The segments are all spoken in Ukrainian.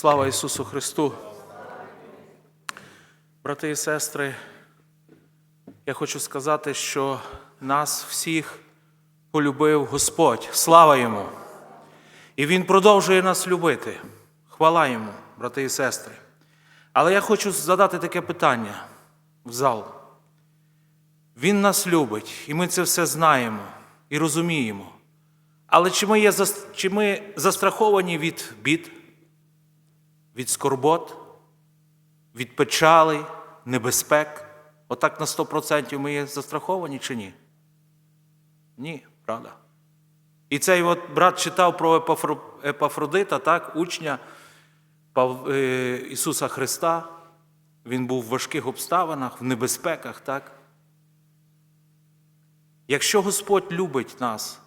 Слава Ісусу Христу! Брати і сестри, я хочу сказати, що нас всіх полюбив Господь. Слава Йому! І Він продовжує нас любити. Хвала Йому, брати і сестри. Але я хочу задати таке питання в зал. Він нас любить, і ми це все знаємо і розуміємо. Але чи ми, є, чи ми застраховані від бід, від скорбот, від печалей, небезпек? Отак на 100% ми є застраховані чи ні? Ні, правда. І цей от брат читав про Епафро- Епафродита, так, учня е, Ісуса Христа. Він був в важких обставинах, в небезпеках, так? Якщо Господь любить нас,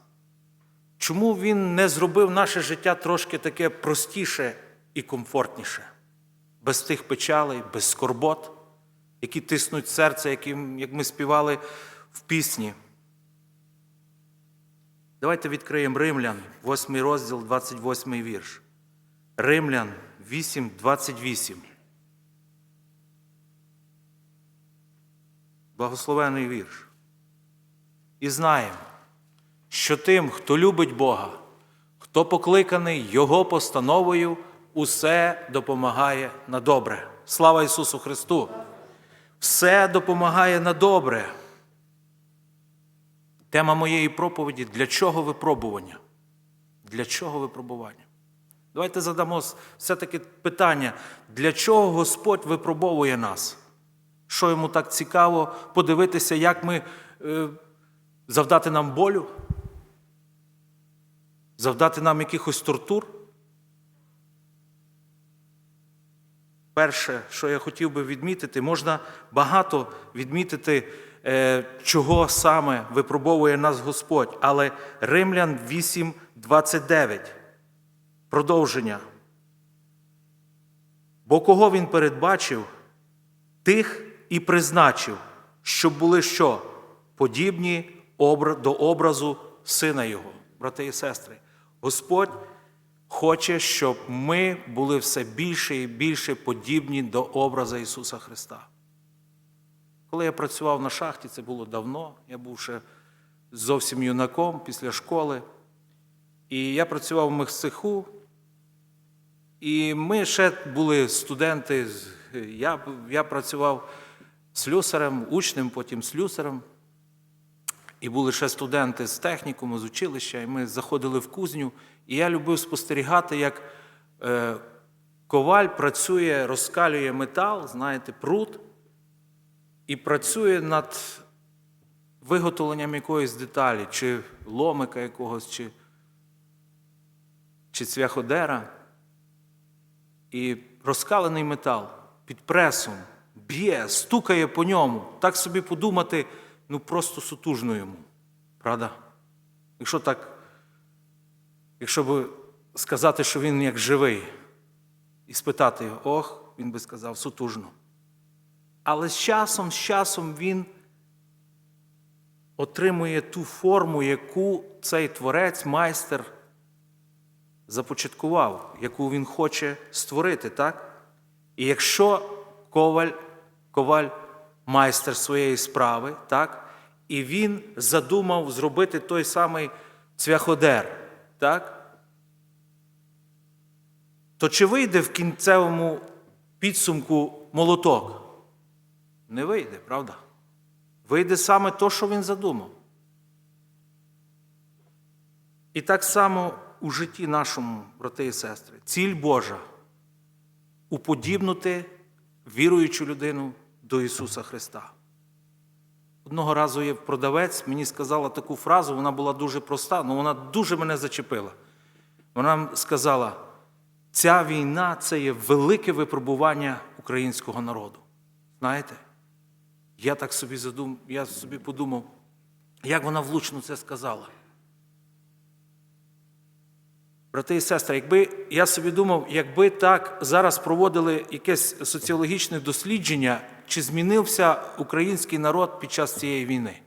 чому Він не зробив наше життя трошки таке простіше і комфортніше, без тих печалей, без скорбот, які тиснуть серце, яким, як ми співали в пісні? Давайте відкриємо Римлян, 8 розділ, 28 вірш. Римлян 8, 28. Благословений вірш. І знаємо, що тим, хто любить Бога, хто покликаний Його постановою, усе допомагає на добре. Слава Ісусу Христу! Все допомагає на добре. Тема моєї проповіді для чого випробування? Для чого випробування? Давайте задамо все-таки питання, для чого Господь випробовує нас? Що йому так цікаво подивитися, як ми е, завдати нам болю? Завдати нам якихось тортур? Перше, що я хотів би відмітити, можна багато відмітити, е, чого саме випробовує нас Господь, але Римлян 8, 29. Продовження. Бо кого він передбачив, тих і призначив, щоб були що? Подібні до образу Сина Його, брати і сестри. Господь хоче, щоб ми були все більше і більше подібні до образу Ісуса Христа. Коли я працював на шахті, це було давно, я був ще зовсім юнаком після школи. І я працював в мехцеху, і ми ще були студенти. Я, я працював слюсарем, учнем, потім слюсарем. І були ще студенти з технікуму, з училища, і ми заходили в кузню. І я любив спостерігати, як е, коваль працює, розкалює метал, знаєте, пруд, і працює над виготовленням якоїсь деталі, чи ломика якогось, чи, чи цвяходера. І розкалений метал під пресом б'є, стукає по ньому. Так собі подумати, ну просто сутужно йому. Правда? Якщо так, якщо би сказати, що він як живий, і спитати його, ох, він би сказав сутужно. Але з часом, з часом він отримує ту форму, яку цей творець, майстер започаткував, яку він хоче створити, так? І якщо коваль, коваль майстер своєї справи, так? І він задумав зробити той самий цвяходер, так? То чи вийде в кінцевому підсумку молоток? Не вийде, правда? Вийде саме то, що він задумав. І так само у житті нашому, брати і сестри, ціль Божа уподібнути віруючу людину до Ісуса Христа. Одного разу є продавець, мені сказала таку фразу, вона була дуже проста, але вона дуже мене зачепила. Вона сказала: ця війна це є велике випробування українського народу. Знаєте? Я так собі задум... я собі подумав, як вона влучно це сказала. Брати і сестри, якби я собі думав, якби так зараз проводили якесь соціологічне дослідження, чи змінився український народ під час цієї війни?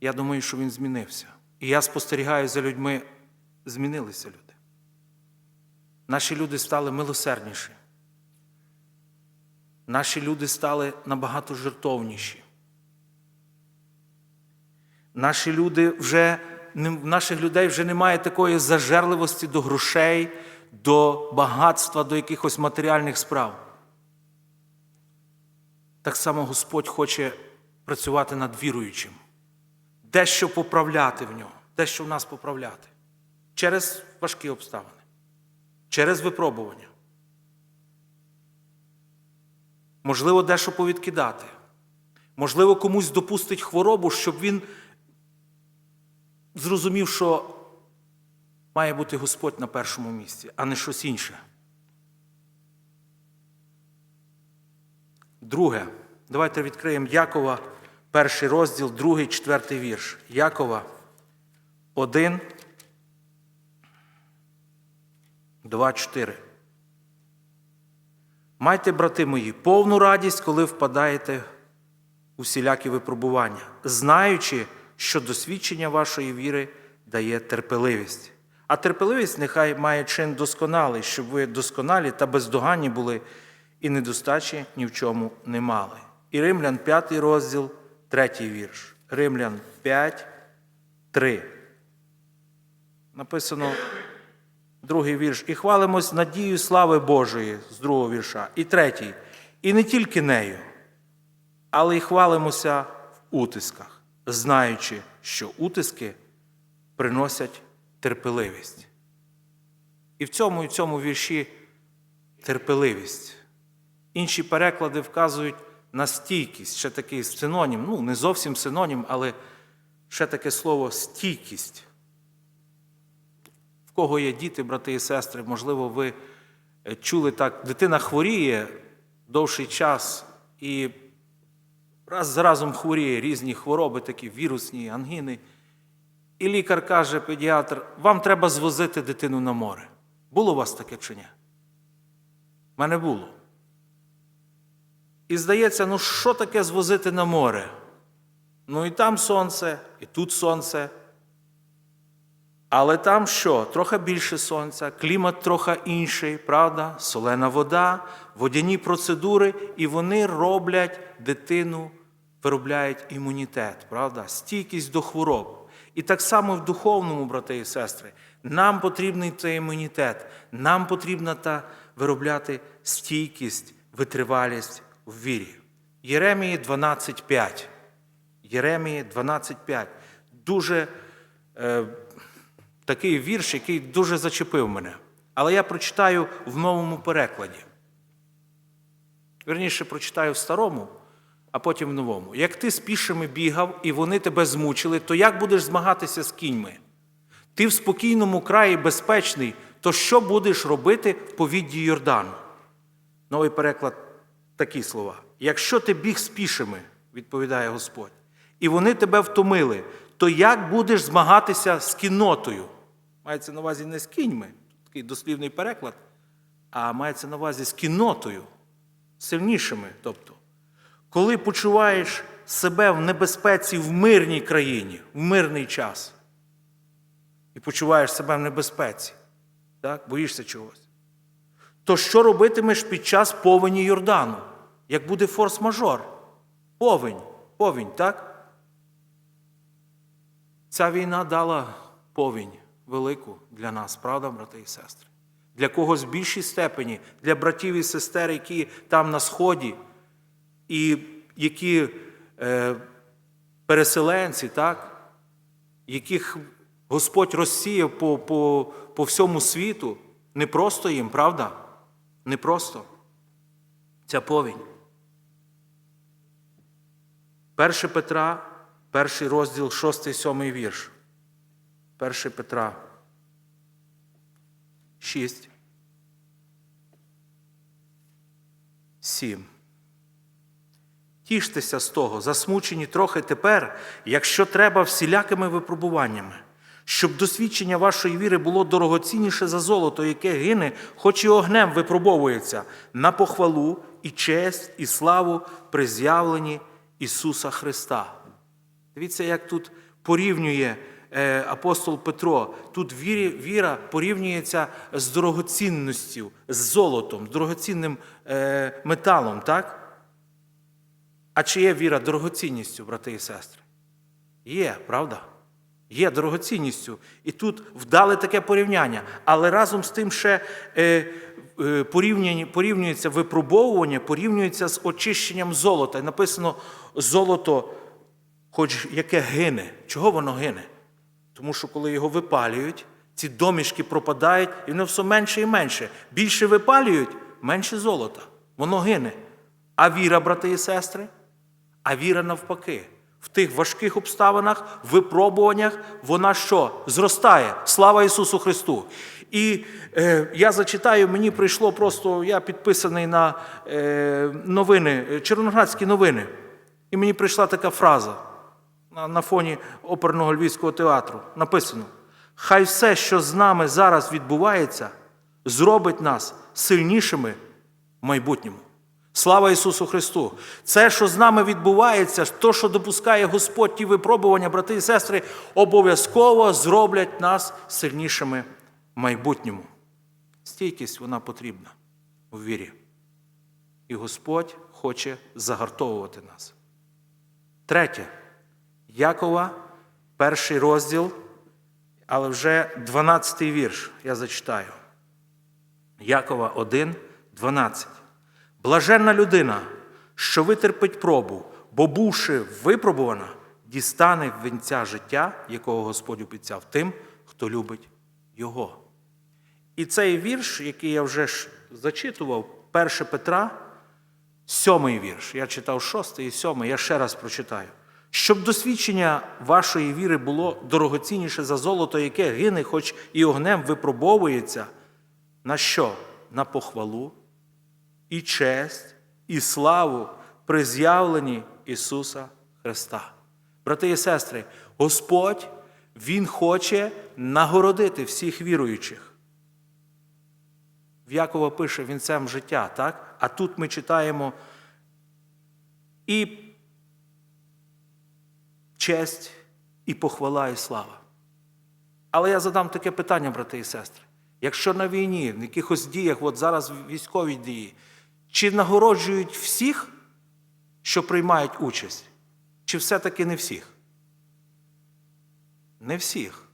Я думаю, що він змінився. І я спостерігаю за людьми змінилися люди. Наші люди стали милосердніші. Наші люди стали набагато жертовніші. Наші люди вже, в наших людей вже немає такої зажерливості до грошей, до багатства, до якихось матеріальних справ. Так само Господь хоче працювати над віруючим, дещо поправляти в нього, дещо в нас поправляти через важкі обставини, через випробування. Можливо, дещо повідкидати. Можливо, комусь допустить хворобу, щоб він зрозумів, що має бути Господь на першому місці, а не щось інше. Друге, давайте відкриємо Якова, перший розділ, другий, четвертий вірш. Якова 1, 2, 4. Майте, брати мої, повну радість, коли впадаєте у всілякі випробування, знаючи, що досвідчення вашої віри дає терпеливість. А терпеливість нехай має чин досконалий, щоб ви досконалі та бездоганні були і недостачі ні в чому не мали. І Римлян 5 розділ, 3 вірш. Римлян 5, 3. Написано другий вірш. І хвалимось надією слави Божої з другого вірша. І третій. І не тільки нею, але й хвалимося в утисках, знаючи, що утиски приносять терпеливість. І в цьому і в цьому вірші терпеливість. Інші переклади вказують на стійкість, ще такий синонім, ну не зовсім синонім, але ще таке слово стійкість. В кого є діти, брати і сестри, можливо, ви е, чули так, дитина хворіє довший час і раз за разом хворіє різні хвороби, такі вірусні, ангіни. І лікар каже, педіатр, вам треба звозити дитину на море. Було у вас таке чи ні? У мене було. І здається, ну що таке звозити на море? Ну і там сонце, і тут сонце. Але там що? Трохи більше сонця, клімат трохи інший, правда? Солена вода, водяні процедури, і вони роблять дитину, виробляють імунітет, правда? Стійкість до хвороб. І так само в духовному, брати і сестри, нам потрібний цей імунітет, нам потрібно та виробляти стійкість, витривалість в вірі. Єремії 12.5. Єремії 12.5. Дуже е, такий вірш, який дуже зачепив мене. Але я прочитаю в новому перекладі. Вірніше, прочитаю в старому, а потім в новому. Як ти з пішими бігав, і вони тебе змучили, то як будеш змагатися з кіньми? Ти в спокійному краї безпечний, то що будеш робити в повідді Йордану? Новий переклад такі слова. Якщо ти біг з пішими, відповідає Господь, і вони тебе втомили, то як будеш змагатися з кіннотою? Мається на увазі не з кіньми, такий дослівний переклад, а мається на увазі з кіннотою, сильнішими. Тобто, коли почуваєш себе в небезпеці в мирній країні, в мирний час, і почуваєш себе в небезпеці, так? боїшся чогось, то що робитимеш під час повені Йордану? Як буде форс-мажор? Повень, повінь, так? Ця війна дала повінь велику для нас, правда, брати і сестри? Для когось в більшій степені, для братів і сестер, які там на Сході, і які е, переселенці, так? яких Господь розсіяв по, по, по всьому світу, не просто їм, правда? Не просто. Ця повінь. 1 Петра, перший розділ, 6-7 вірш. 1 Петра 6. 7. Тіштеся з того, засмучені трохи тепер, якщо треба всілякими випробуваннями, щоб досвідчення вашої віри було дорогоцінніше за золото, яке гине, хоч і огнем випробовується, на похвалу і честь, і славу при з'явленні Ісуса Христа. Дивіться, як тут порівнює е, апостол Петро, тут вірі, віра порівнюється з дорогоцінністю, з золотом, з дорогоцінним е, металом, так? А чи є віра дорогоцінністю, брати і сестри? Є, правда? Є дорогоцінністю. І тут вдали таке порівняння. Але разом з тим ще е, е, порівнюється випробовування, порівнюється з очищенням золота. І написано золото, хоч яке гине. Чого воно гине? Тому що коли його випалюють, ці домішки пропадають, і воно все менше і менше. Більше випалюють, менше золота. Воно гине. А віра, брати і сестри? А віра навпаки. В тих важких обставинах, випробуваннях, вона що? Зростає. Слава Ісусу Христу. І е, я зачитаю, мені прийшло просто, я підписаний на е, новини, Червоноградські новини. І мені прийшла така фраза на, на фоні оперного львівського театру. Написано: Хай все, що з нами зараз відбувається, зробить нас сильнішими в майбутньому. Слава Ісусу Христу! Це, що з нами відбувається, то, що допускає Господь ті випробування, брати і сестри, обов'язково зроблять нас сильнішими в майбутньому. Стійкість вона потрібна у вірі. І Господь хоче загартовувати нас. Третє. Якова, перший розділ, але вже 12 вірш я зачитаю. Якова 1, 12. Блаженна людина, що витерпить пробу, бо бувши випробувана, дістане вінця життя, якого Господь обіцяв тим, хто любить його. І цей вірш, який я вже зачитував, 1 Петра, сьомий вірш. Я читав шостий і сьомий, я ще раз прочитаю. Щоб досвідчення вашої віри було дорогоцінніше за золото, яке гине, хоч і огнем випробовується, на що? На похвалу, і честь, і славу при з'явленні Ісуса Христа. Брати і сестри, Господь, Він хоче нагородити всіх віруючих. В Якова пише вінцем життя, так? А тут ми читаємо і честь, і похвала, і слава. Але я задам таке питання, брати і сестри. Якщо на війні, в якихось діях, от зараз військові дії, чи нагороджують всіх, що приймають участь, чи все-таки не всіх? Не всіх.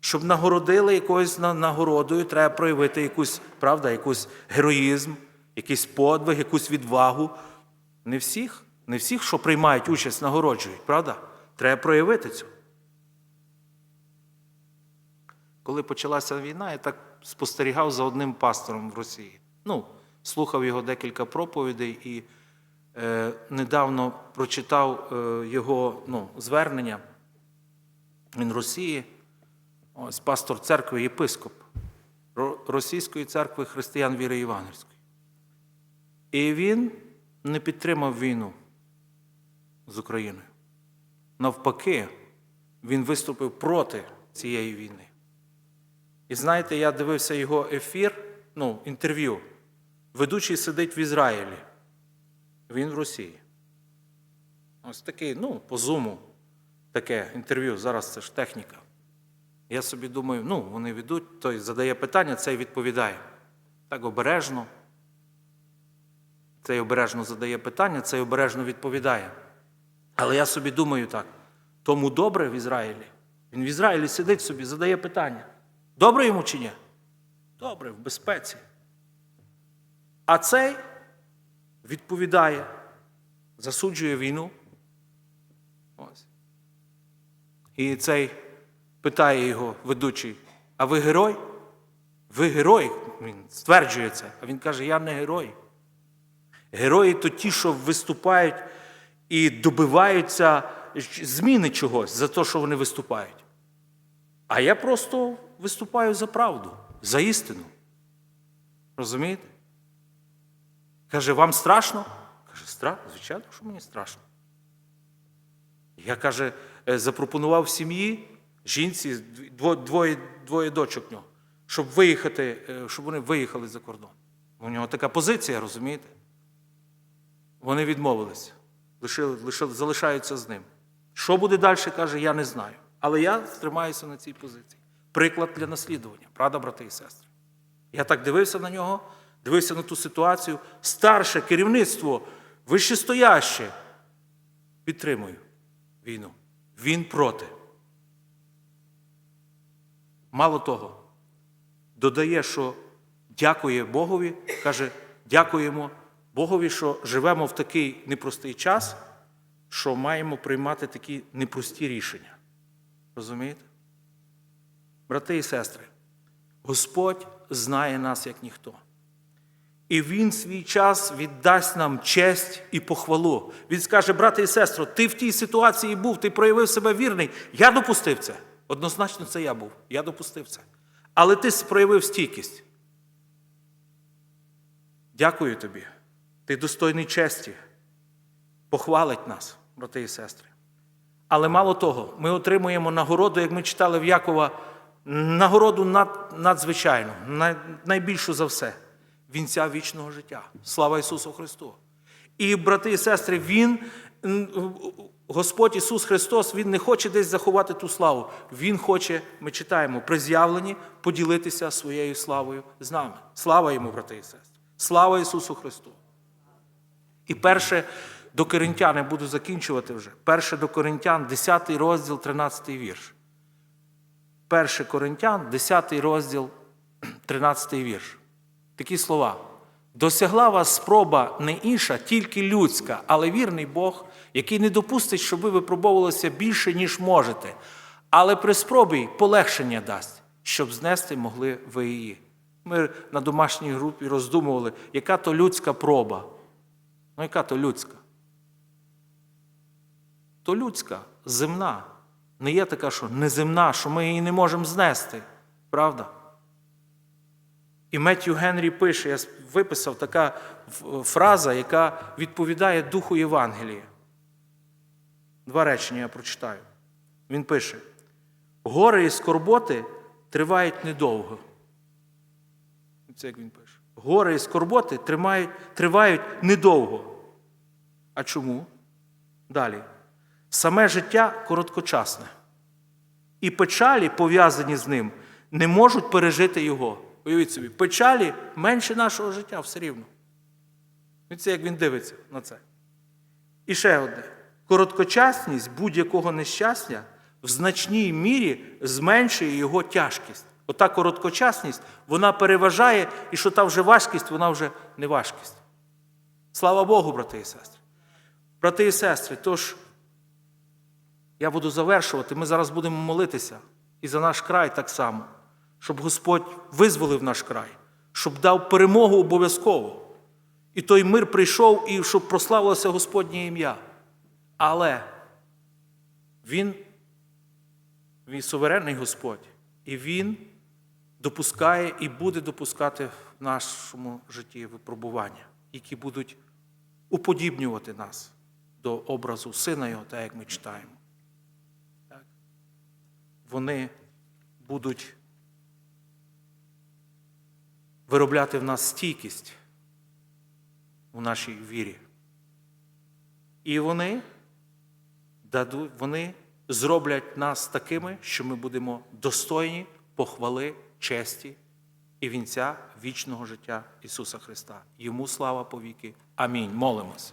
Щоб нагородили якоюсь нагородою, треба проявити якусь, правда, якийсь героїзм, якийсь подвиг, якусь відвагу. Не всіх, не всіх, що приймають участь, нагороджують, правда? Треба проявити цю. Коли почалася війна, я так спостерігав за одним пастором в Росії. Ну, слухав його декілька проповідей і е, недавно прочитав е, його ну, звернення. Він Росії, ось пастор церкви, єпископ Російської церкви християн віри Євангельської. І він не підтримав війну з Україною. Навпаки, він виступив проти цієї війни. І знаєте, я дивився його ефір, ну, інтерв'ю. Ведучий сидить в Ізраїлі. Він в Росії. Ось такий, ну, по зуму, таке інтерв'ю. Зараз це ж техніка. Я собі думаю, ну, вони ведуть, той задає питання, цей відповідає. Так обережно. Цей обережно задає питання, цей обережно відповідає. Але я собі думаю так: тому добре в Ізраїлі. Він в Ізраїлі сидить собі, задає питання. Добре йому чи ні? Добре, в безпеці. А цей відповідає, засуджує війну. Ось. І цей питає його ведучий: А ви герой? Ви герой? Він стверджує це. А він каже: Я не герой. Герої то ті, що виступають і добиваються зміни чогось за те, що вони виступають. А я просто виступаю за правду, за істину. Розумієте? Каже, вам страшно? Каже, страшно, звичайно, що мені страшно. Я каже, е, запропонував сім'ї, жінці, двоє, двоє дочок нього, щоб виїхати, е, щоб вони виїхали за кордон. У нього така позиція, розумієте? Вони відмовилися, лишили, лишили, залишаються з ним. Що буде далі, каже, я не знаю. Але я тримаюся на цій позиції. Приклад для наслідування, правда, брати і сестри? Я так дивився на нього, дивився на ту ситуацію. Старше керівництво, вищестояще, підтримую війну. Він проти. Мало того, додає, що дякує Богові, каже, дякуємо Богові, що живемо в такий непростий час, що маємо приймати такі непрості рішення. Розумієте? Брати і сестри, Господь знає нас як ніхто. І Він свій час віддасть нам честь і похвалу. Він скаже, брате і сестро, ти в тій ситуації був, ти проявив себе вірний. Я допустив це. Однозначно, це я був. Я допустив це. Але ти проявив стійкість. Дякую тобі. Ти достойний честі. Похвалить нас, брати і сестри. Але мало того, ми отримуємо нагороду, як ми читали в Якова, нагороду над, надзвичайну, най, найбільшу за все вінця вічного життя. Слава Ісусу Христу! І, брати і сестри, Він, Господь Ісус Христос, Він не хоче десь заховати ту славу. Він хоче, ми читаємо, при з'явленні поділитися своєю славою з нами. Слава йому, брати і сестри! Слава Ісусу Христу! І перше до Коринтян, я буду закінчувати вже. Перше до Коринтян, 10 розділ, 13 вірш. Перше Коринтян, 10 розділ, 13 вірш. Такі слова. Досягла вас спроба не інша, тільки людська, але вірний Бог, який не допустить, щоб ви випробовувалися більше, ніж можете, але при спробі полегшення дасть, щоб знести могли ви її. Ми на домашній групі роздумували, яка то людська проба. Ну, яка то людська? То людська, земна. Не є така, що неземна, що ми її не можемо знести. Правда? І Меттю Генрі пише, я виписав така фраза, яка відповідає духу Євангелія. Два речення я прочитаю. Він пише: гори і скорботи тривають недовго. Це як він пише. Гори і скорботи тривають, тривають недовго. А чому? Далі. Саме життя короткочасне. І печалі, пов'язані з ним, не можуть пережити його. Уявіть собі, печалі менше нашого життя все рівно. Це як він дивиться на це. І ще одне. Короткочасність будь-якого нещастя в значній мірі зменшує його тяжкість. Ота короткочасність, вона переважає, і що та вже важкість, вона вже не важкість. Слава Богу, брати і сестри. Брати і сестри, тож я буду завершувати, ми зараз будемо молитися і за наш край так само, щоб Господь визволив наш край, щоб дав перемогу обов'язково. І той мир прийшов, і щоб прославилося Господнє ім'я. Але Він, він суверенний Господь, і Він допускає і буде допускати в нашому житті випробування, які будуть уподібнювати нас до образу Сина Його, так як ми читаємо. Вони будуть виробляти в нас стійкість у нашій вірі. І вони дадуть, вони зроблять нас такими, що ми будемо достойні похвали, честі і вінця вічного життя Ісуса Христа. Йому слава повіки. Амінь. Молимось.